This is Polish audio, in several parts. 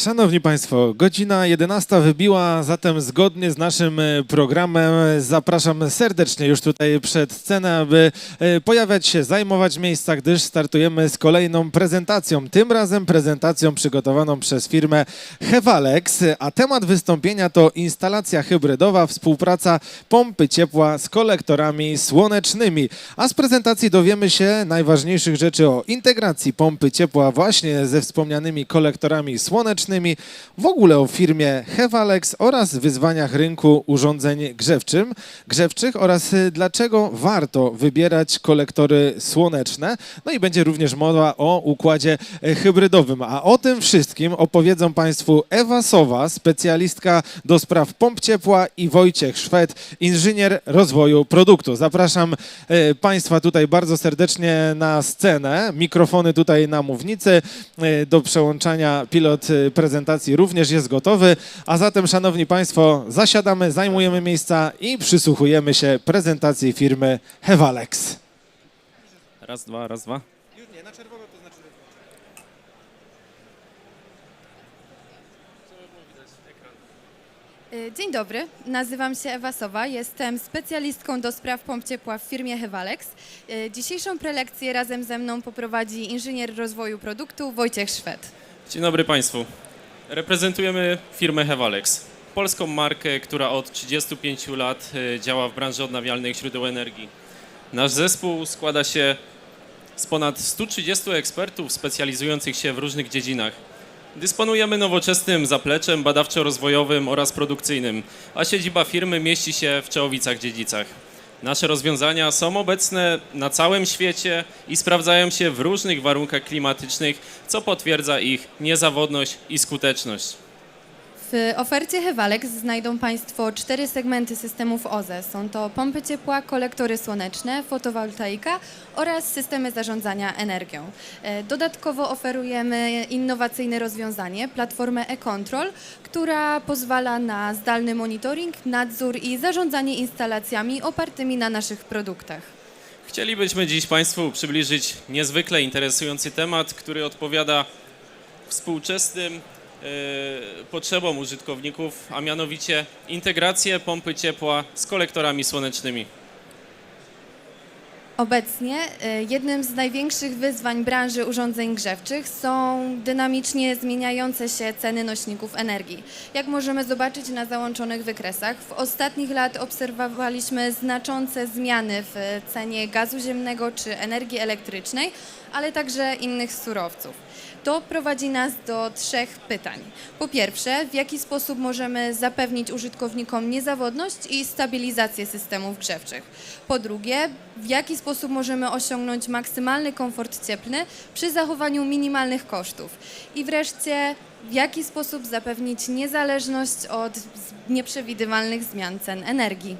Szanowni Państwo, godzina 11 wybiła, zatem zgodnie z naszym e, programem zapraszam serdecznie już tutaj przed scenę, aby e, pojawiać się, zajmować miejsca, gdyż startujemy z kolejną prezentacją. Tym razem prezentacją przygotowaną przez firmę Hevalex, a temat wystąpienia to instalacja hybrydowa, współpraca pompy ciepła z kolektorami słonecznymi. A z prezentacji dowiemy się najważniejszych rzeczy o integracji pompy ciepła właśnie ze wspomnianymi kolektorami słonecznymi, w ogóle o firmie Hevalex oraz wyzwaniach rynku urządzeń grzewczym, grzewczych oraz y, dlaczego warto wybierać kolektory słoneczne. No i będzie również mowa o układzie y, hybrydowym. A o tym wszystkim opowiedzą Państwu Ewa Sowa, specjalistka do spraw pomp ciepła i Wojciech Szwed, inżynier rozwoju produktu. Zapraszam y, Państwa tutaj bardzo serdecznie na scenę. Mikrofony tutaj na mównicy. Do przełączania pilot prezentacji również jest gotowy. A zatem, Szanowni Państwo, zasiadamy, zajmujemy miejsca i przysłuchujemy się prezentacji firmy Hevalex. Raz, dwa, raz, dwa. Nie, na czerwono to znaczy... Dzień dobry, nazywam się Ewa Sowa, jestem specjalistką do spraw pomp ciepła w firmie Hevalex. Y, Dzisiejszą prelekcję razem ze mną poprowadzi inżynier rozwoju produktu Wojciech Szwed. Dzień dobry Państwu. Reprezentujemy firmę Hevalex, polską markę, która od 35 lat e, działa w branży odnawialnych źródeł energii. Nasz zespół składa się z ponad 130 ekspertów specjalizujących się w różnych dziedzinach. Dysponujemy nowoczesnym zapleczem badawczo-rozwojowym oraz produkcyjnym, a siedziba firmy mieści się w Czołowicach-Dziedzicach. Nasze rozwiązania są obecne na całym świecie i sprawdzają się w różnych warunkach klimatycznych, co potwierdza ich niezawodność i skuteczność. W ofercie Hevalex znajdą Państwo cztery segmenty systemów OZE. Są to pompy ciepła, kolektory słoneczne, fotowoltaika oraz systemy zarządzania energią. E, Dodatkowo oferujemy innowacyjne rozwiązanie, platformę e-control, która pozwala na zdalny monitoring, nadzór i zarządzanie instalacjami opartymi na naszych produktach. Chcielibyśmy dziś Państwu przybliżyć niezwykle interesujący temat, który odpowiada współczesnym e, potrzebom użytkowników, a mianowicie integrację pompy ciepła z kolektorami słonecznymi. Obecnie e, jednym z największych wyzwań branży urządzeń grzewczych są dynamicznie zmieniające się ceny nośników energii. Jak możemy zobaczyć na załączonych wykresach, w ostatnich lat obserwowaliśmy znaczące zmiany w cenie gazu ziemnego czy energii elektrycznej, ale także innych surowców. To prowadzi nas do trzech pytań. Po pierwsze, w jaki sposób możemy zapewnić użytkownikom niezawodność i stabilizację systemów grzewczych? Po drugie, w jaki sposób możemy osiągnąć maksymalny komfort cieplny przy zachowaniu minimalnych kosztów? I wreszcie, w jaki sposób zapewnić niezależność od nieprzewidywalnych zmian cen energii?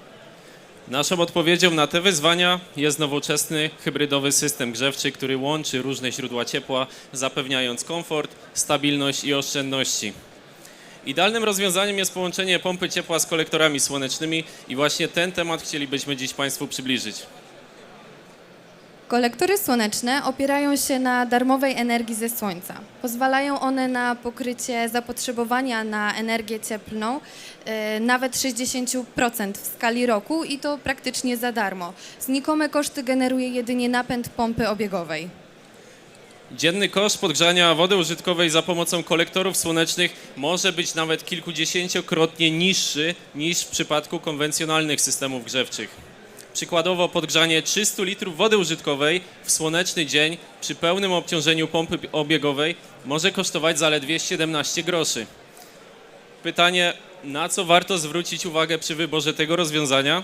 Naszą odpowiedzią na te wyzwania jest nowoczesny hybrydowy system grzewczy, który łączy różne źródła ciepła, zapewniając komfort, stabilność i oszczędności. Idealnym rozwiązaniem jest połączenie pompy ciepła z kolektorami słonecznymi i właśnie ten temat chcielibyśmy dziś Państwu przybliżyć. Kolektory słoneczne opierają się na darmowej energii ze słońca. Pozwalają one na pokrycie zapotrzebowania na energię cieplną e, nawet 60% w skali roku i to praktycznie za darmo. Znikome koszty generuje jedynie napęd pompy obiegowej. Dzienny koszt podgrzania wody użytkowej za pomocą kolektorów słonecznych może być nawet kilkudziesięciokrotnie niższy niż w przypadku konwencjonalnych systemów grzewczych. Przykładowo podgrzanie 300 litrów wody użytkowej w słoneczny dzień przy pełnym obciążeniu pompy obiegowej może kosztować zaledwie 17 groszy. Pytanie, na co warto zwrócić uwagę przy wyborze tego rozwiązania?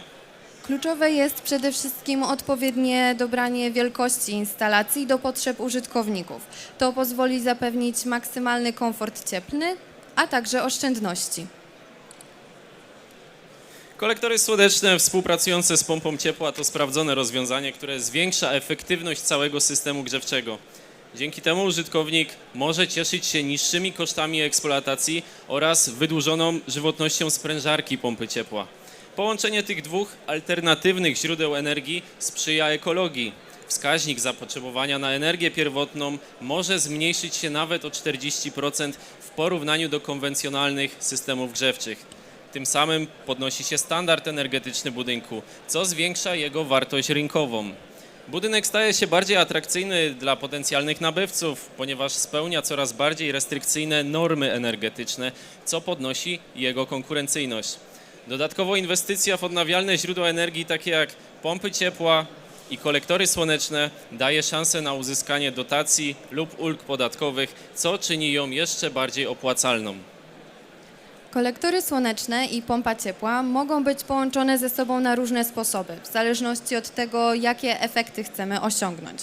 Kluczowe jest przede wszystkim odpowiednie dobranie wielkości instalacji do potrzeb użytkowników. To pozwoli zapewnić maksymalny komfort cieplny, a także oszczędności. Kolektory słoneczne współpracujące z pompą ciepła to sprawdzone rozwiązanie, które zwiększa efektywność całego systemu grzewczego. Dzięki temu użytkownik może cieszyć się niższymi kosztami eksploatacji oraz wydłużoną żywotnością sprężarki pompy ciepła. Połączenie tych dwóch alternatywnych źródeł energii sprzyja ekologii, wskaźnik zapotrzebowania na energię pierwotną może zmniejszyć się nawet o 40% w porównaniu do konwencjonalnych systemów grzewczych. Tym samym podnosi się standard energetyczny budynku, co zwiększa jego wartość rynkową. Budynek staje się bardziej atrakcyjny dla potencjalnych nabywców, ponieważ spełnia coraz bardziej restrykcyjne normy energetyczne, co podnosi jego konkurencyjność. Dodatkowo inwestycja w odnawialne źródła energii, takie jak pompy ciepła i kolektory słoneczne, daje szansę na uzyskanie dotacji lub ulg podatkowych, co czyni ją jeszcze bardziej opłacalną. Kolektory słoneczne i pompa ciepła mogą być połączone ze sobą na różne sposoby, w zależności od tego, jakie efekty chcemy osiągnąć.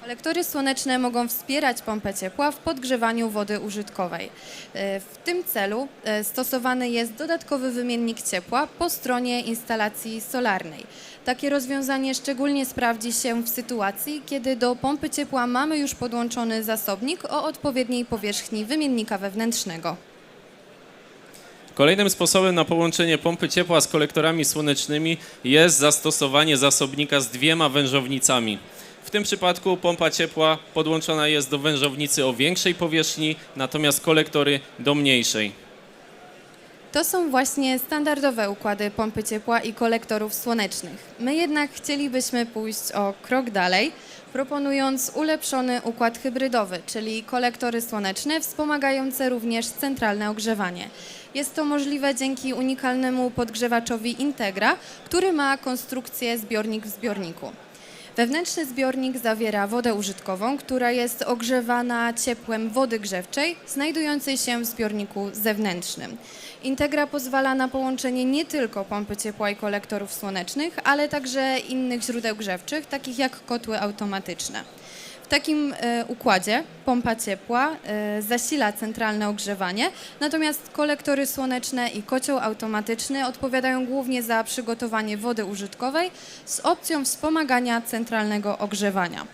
Kolektory słoneczne mogą wspierać pompę ciepła w podgrzewaniu wody użytkowej. E, W tym celu e, stosowany jest dodatkowy wymiennik ciepła po stronie instalacji solarnej. Takie rozwiązanie szczególnie sprawdzi się w sytuacji, kiedy do pompy ciepła mamy już podłączony zasobnik o odpowiedniej powierzchni wymiennika wewnętrznego. Kolejnym sposobem na połączenie pompy ciepła z kolektorami słonecznymi jest zastosowanie zasobnika z dwiema wężownicami. W tym przypadku pompa ciepła podłączona jest do wężownicy o większej powierzchni, natomiast kolektory do mniejszej. To są właśnie standardowe układy pompy ciepła i kolektorów słonecznych. My jednak chcielibyśmy pójść o krok dalej, proponując ulepszony układ hybrydowy, czyli kolektory słoneczne wspomagające również centralne ogrzewanie. Jest to możliwe dzięki unikalnemu podgrzewaczowi Integra, który ma konstrukcję zbiornik w zbiorniku. Wewnętrzny zbiornik zawiera wodę użytkową, która jest ogrzewana ciepłem wody grzewczej znajdującej się w zbiorniku zewnętrznym. Integra pozwala na połączenie nie tylko pompy ciepła i kolektorów słonecznych, ale także innych źródeł grzewczych, takich jak kotły automatyczne. Takim e, układzie pompa ciepła e, zasila centralne ogrzewanie, natomiast kolektory słoneczne i kocioł automatyczny odpowiadają głównie za przygotowanie wody użytkowej z opcją wspomagania centralnego ogrzewania.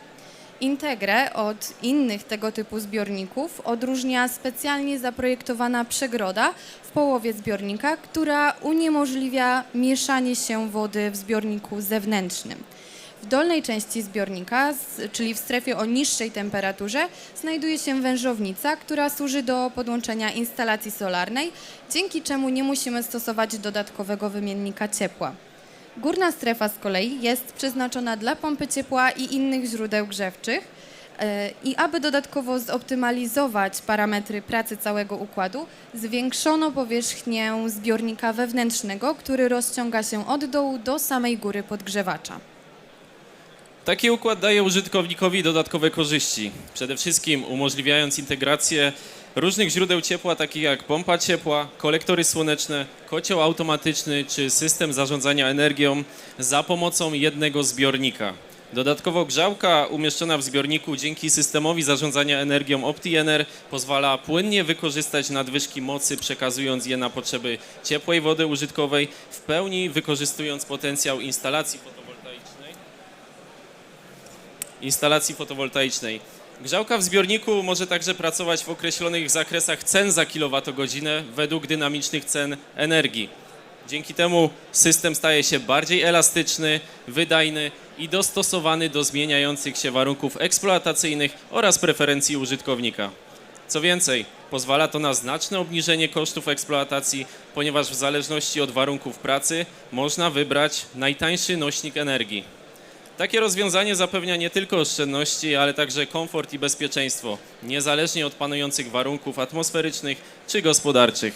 Integrę od innych tego typu zbiorników odróżnia specjalnie zaprojektowana przegroda w połowie zbiornika, która uniemożliwia mieszanie się wody w zbiorniku zewnętrznym. W dolnej części zbiornika, czyli w strefie o niższej temperaturze, znajduje się wężownica, która służy do podłączenia instalacji solarnej, dzięki czemu nie musimy stosować dodatkowego wymiennika ciepła. Górna strefa z kolei jest przeznaczona dla pompy ciepła i innych źródeł grzewczych. E, I aby dodatkowo zoptymalizować parametry pracy całego układu, zwiększono powierzchnię zbiornika wewnętrznego, który rozciąga się od dołu do samej góry podgrzewacza. Taki układ daje użytkownikowi dodatkowe korzyści. Przede wszystkim umożliwiając integrację różnych źródeł ciepła, takich jak pompa ciepła, kolektory słoneczne, kocioł automatyczny czy system zarządzania energią za pomocą jednego zbiornika. Dodatkowo grzałka umieszczona w zbiorniku dzięki systemowi zarządzania energią OptiEner pozwala płynnie wykorzystać nadwyżki mocy, przekazując je na potrzeby ciepłej wody użytkowej, w pełni wykorzystując potencjał instalacji instalacji fotowoltaicznej. Grzałka w zbiorniku może także pracować w określonych zakresach cen za kilowatogodzinę według dynamicznych cen energii. Dzięki temu system staje się bardziej elastyczny, wydajny i dostosowany do zmieniających się warunków eksploatacyjnych oraz preferencji użytkownika. Co więcej, pozwala to na znaczne obniżenie kosztów eksploatacji, ponieważ w zależności od warunków pracy można wybrać najtańszy nośnik energii. Takie rozwiązanie zapewnia nie tylko oszczędności, ale także komfort i bezpieczeństwo, niezależnie od panujących warunków atmosferycznych czy gospodarczych.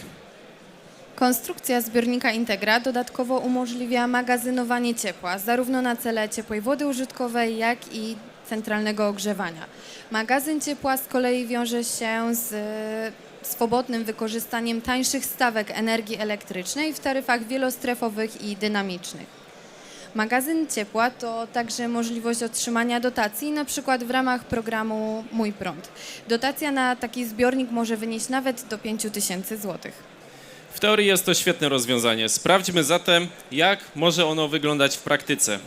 Konstrukcja zbiornika Integra dodatkowo umożliwia magazynowanie ciepła, zarówno na cele ciepłej wody użytkowej, jak i centralnego ogrzewania. Magazyn ciepła z kolei wiąże się z e, swobodnym wykorzystaniem tańszych stawek energii elektrycznej w taryfach wielostrefowych i dynamicznych. Magazyn ciepła to także możliwość otrzymania dotacji, na przykład w ramach programu Mój Prąd. Dotacja na taki zbiornik może wynieść nawet do 5 tysięcy złotych. W teorii jest to świetne rozwiązanie. Sprawdźmy zatem, jak może ono wyglądać w praktyce.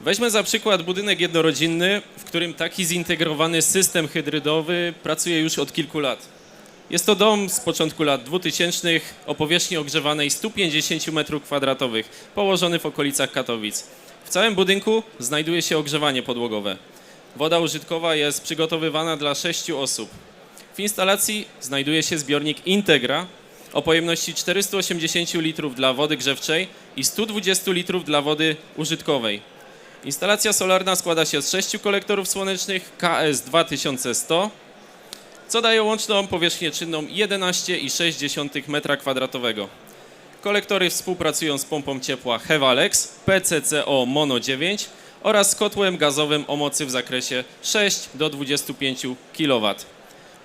Weźmy za przykład budynek jednorodzinny, w którym taki zintegrowany system hybrydowy pracuje już od kilku lat. Jest to dom z początku lat 2000 o powierzchni ogrzewanej 150 m2, położony w okolicach Katowic. W całym budynku znajduje się ogrzewanie podłogowe. Woda użytkowa jest przygotowywana dla 6 osób. W instalacji znajduje się zbiornik Integra o pojemności 480 litrów dla wody grzewczej i 120 litrów dla wody użytkowej. Instalacja solarna składa się z sześciu kolektorów słonecznych KS 2100, co daje łączną powierzchnię czynną 11,6 m2. Kolektory współpracują z pompą ciepła Hevalex PCCO Mono 9 oraz z kotłem gazowym o mocy w zakresie 6 do 25 kW.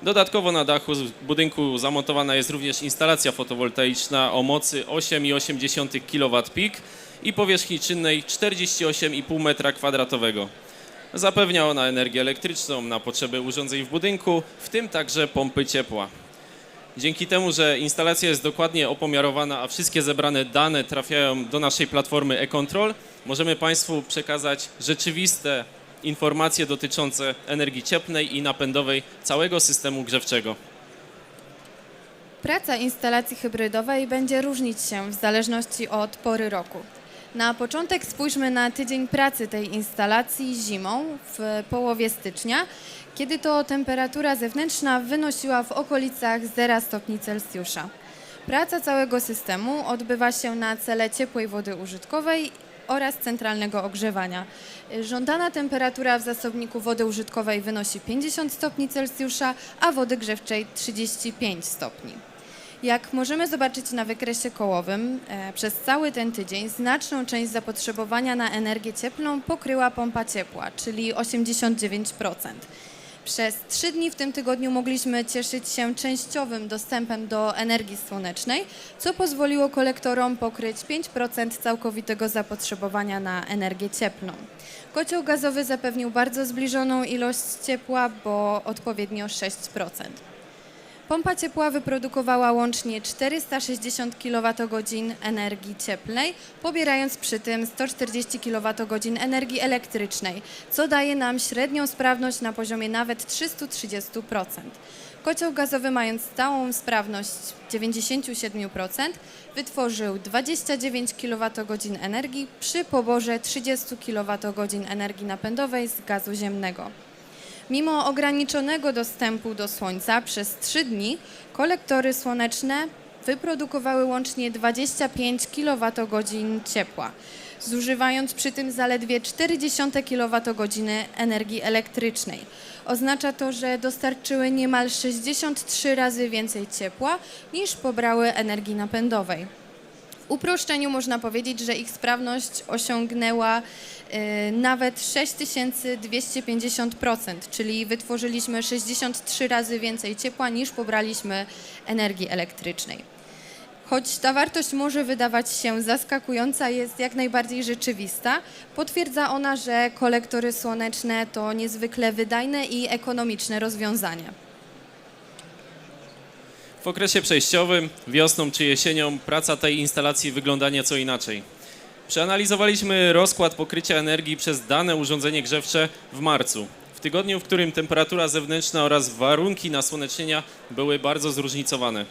Dodatkowo na dachu budynku zamontowana jest również instalacja fotowoltaiczna o mocy 8,8 kW peak i powierzchni czynnej 48,5 m2. Zapewnia ona energię elektryczną na potrzeby urządzeń w budynku, w tym także pompy ciepła. Dzięki temu, że instalacja jest dokładnie opomiarowana, a wszystkie zebrane dane trafiają do naszej platformy e-control, możemy Państwu przekazać rzeczywiste informacje dotyczące energii cieplnej i napędowej całego systemu grzewczego. Praca instalacji hybrydowej będzie różnić się w zależności od pory roku. Na początek spójrzmy na tydzień pracy tej instalacji zimą w połowie stycznia, kiedy to temperatura zewnętrzna wynosiła w okolicach 0 stopni Celsjusza. Praca całego systemu odbywa się na cele ciepłej wody użytkowej oraz centralnego ogrzewania. Żądana temperatura w zasobniku wody użytkowej wynosi 50 stopni Celsjusza, a wody grzewczej 35 stopni. Jak możemy zobaczyć na wykresie kołowym, e, przez cały ten tydzień znaczną część zapotrzebowania na energię cieplną pokryła pompa ciepła, czyli 89%. Przez trzy dni w tym tygodniu mogliśmy cieszyć się częściowym dostępem do energii słonecznej, co pozwoliło kolektorom pokryć 5% całkowitego zapotrzebowania na energię cieplną. Kocioł gazowy zapewnił bardzo zbliżoną ilość ciepła, bo odpowiednio 6%. Pompa ciepła wyprodukowała łącznie 460 kWh energii cieplnej, pobierając przy tym 140 kWh energii elektrycznej, co daje nam średnią sprawność na poziomie nawet 330%. Kocioł gazowy, mając stałą sprawność 97%, wytworzył 29 kWh energii przy poborze 30 kWh energii napędowej z gazu ziemnego. Mimo ograniczonego dostępu do słońca przez trzy dni kolektory słoneczne wyprodukowały łącznie 25 kWh ciepła, zużywając przy tym zaledwie 0,4 kWh energii elektrycznej. Oznacza to, że dostarczyły niemal 63 razy więcej ciepła niż pobrały energii napędowej. Uproszczeniu można powiedzieć, że ich sprawność osiągnęła y, nawet 6250%, czyli wytworzyliśmy 63 razy więcej ciepła niż pobraliśmy energii elektrycznej. Choć ta wartość może wydawać się zaskakująca, jest jak najbardziej rzeczywista. Potwierdza ona, że kolektory słoneczne to niezwykle wydajne i ekonomiczne rozwiązanie. W okresie przejściowym, wiosną czy jesienią, praca tej instalacji wygląda nieco inaczej. Przeanalizowaliśmy rozkład pokrycia energii przez dane urządzenie grzewcze w marcu, w tygodniu, w którym temperatura zewnętrzna oraz warunki nasłonecznienia były bardzo zróżnicowane.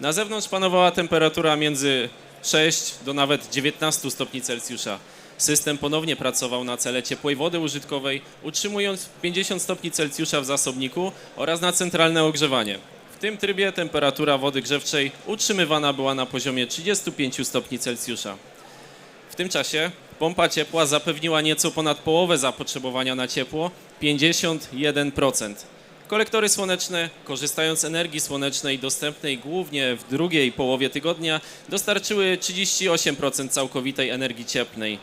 Na zewnątrz panowała temperatura między 6 do nawet 19 stopni Celsjusza. System ponownie pracował na cele ciepłej wody użytkowej, utrzymując 50 stopni Celsjusza w zasobniku oraz na centralne ogrzewanie. W tym trybie temperatura wody grzewczej utrzymywana była na poziomie 35 stopni Celsjusza. W tym czasie pompa ciepła zapewniła nieco ponad połowę zapotrzebowania na ciepło 51%. Kolektory słoneczne, korzystając z energii słonecznej dostępnej głównie w drugiej połowie tygodnia, dostarczyły 38% całkowitej energii cieplnej,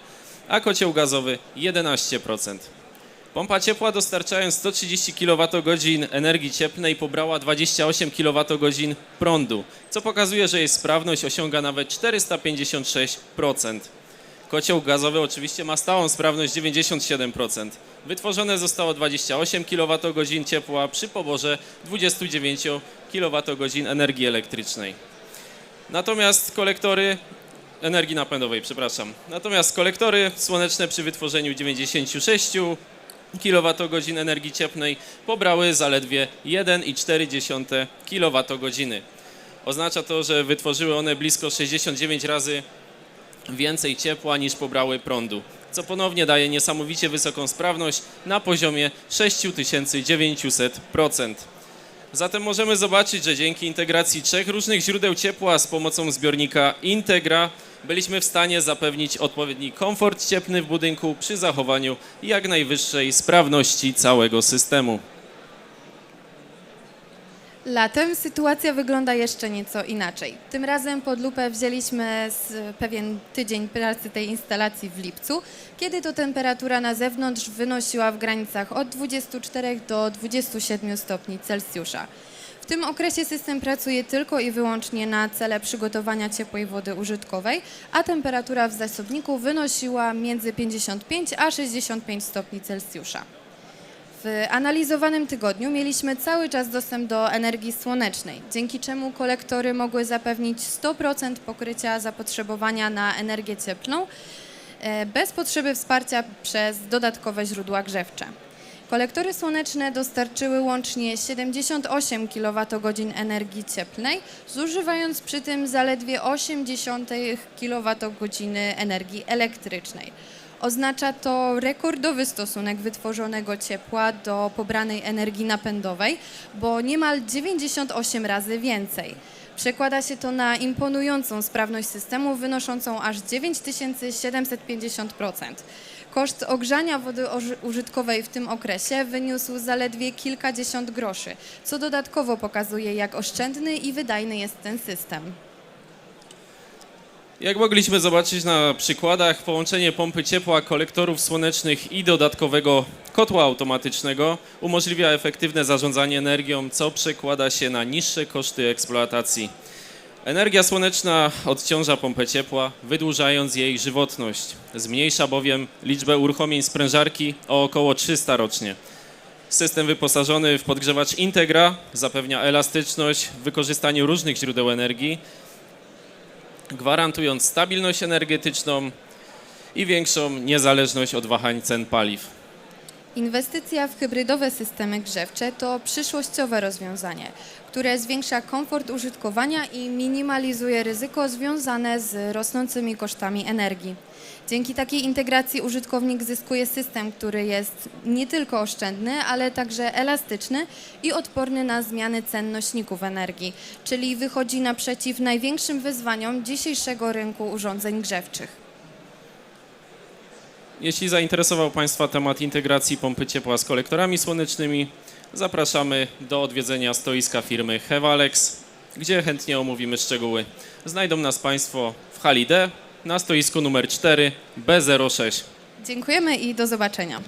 a kocioł gazowy 11%. Pompa ciepła dostarczając 130 kWh energii cieplnej pobrała 28 kWh prądu, co pokazuje, że jej sprawność osiąga nawet 456%. Kocioł gazowy oczywiście ma stałą sprawność 97%. Wytworzone zostało 28 kWh ciepła przy poborze 29 kWh energii elektrycznej. Natomiast kolektory energii napędowej, przepraszam. Natomiast kolektory słoneczne przy wytworzeniu 96 kWh energii cieplnej pobrały zaledwie 1,4 kWh. Oznacza to, że wytworzyły one blisko 69 razy więcej ciepła niż pobrały prądu, co ponownie daje niesamowicie wysoką sprawność na poziomie 6900%. Zatem możemy zobaczyć, że dzięki integracji trzech różnych źródeł ciepła z pomocą zbiornika Integra byliśmy w stanie zapewnić odpowiedni komfort cieplny w budynku przy zachowaniu jak najwyższej sprawności całego systemu. Latem sytuacja wygląda jeszcze nieco inaczej. Tym razem pod lupę wzięliśmy pewien tydzień pracy tej instalacji w lipcu, kiedy to temperatura na zewnątrz wynosiła w granicach od 24 do 27 stopni Celsjusza. W tym okresie system pracuje tylko i wyłącznie na cele przygotowania ciepłej wody użytkowej, a temperatura w zasobniku wynosiła między 55 a 65 stopni Celsjusza. W analizowanym tygodniu mieliśmy cały czas dostęp do energii słonecznej, dzięki czemu kolektory mogły zapewnić 100% pokrycia zapotrzebowania na energię cieplną e, bez potrzeby wsparcia przez dodatkowe źródła grzewcze. Kolektory słoneczne dostarczyły łącznie 78 kWh energii cieplnej, zużywając przy tym zaledwie 0,8 kWh energii elektrycznej. Oznacza to rekordowy stosunek wytworzonego ciepła do pobranej energii napędowej, bo niemal 98 razy więcej. Przekłada się to na imponującą sprawność systemu wynoszącą aż 9750%. Koszt ogrzania wody użytkowej w tym okresie wyniósł zaledwie kilkadziesiąt groszy, co dodatkowo pokazuje, jak oszczędny i wydajny jest ten system. Jak mogliśmy zobaczyć na przykładach, połączenie pompy ciepła, kolektorów słonecznych i dodatkowego kotła automatycznego umożliwia efektywne zarządzanie energią, co przekłada się na niższe koszty eksploatacji. Energia słoneczna odciąża pompę ciepła, wydłużając jej żywotność. Zmniejsza bowiem liczbę uruchomień sprężarki o około 300 rocznie. System wyposażony w podgrzewacz Integra zapewnia elastyczność w wykorzystaniu różnych źródeł energii, gwarantując stabilność energetyczną i większą niezależność od wahań cen paliw. Inwestycja w hybrydowe systemy grzewcze to przyszłościowe rozwiązanie, które zwiększa komfort użytkowania i minimalizuje ryzyko związane z rosnącymi kosztami energii. Dzięki takiej integracji użytkownik zyskuje system, który jest nie tylko oszczędny, ale także elastyczny i odporny na zmiany cen nośników energii, czyli wychodzi naprzeciw największym wyzwaniom dzisiejszego rynku urządzeń grzewczych. Jeśli zainteresował Państwa temat integracji pompy ciepła z kolektorami słonecznymi, zapraszamy do odwiedzenia stoiska firmy Hevalex, gdzie chętnie omówimy szczegóły. Znajdą nas Państwo w hali D na stoisku numer 4 B06. Dziękujemy i do zobaczenia.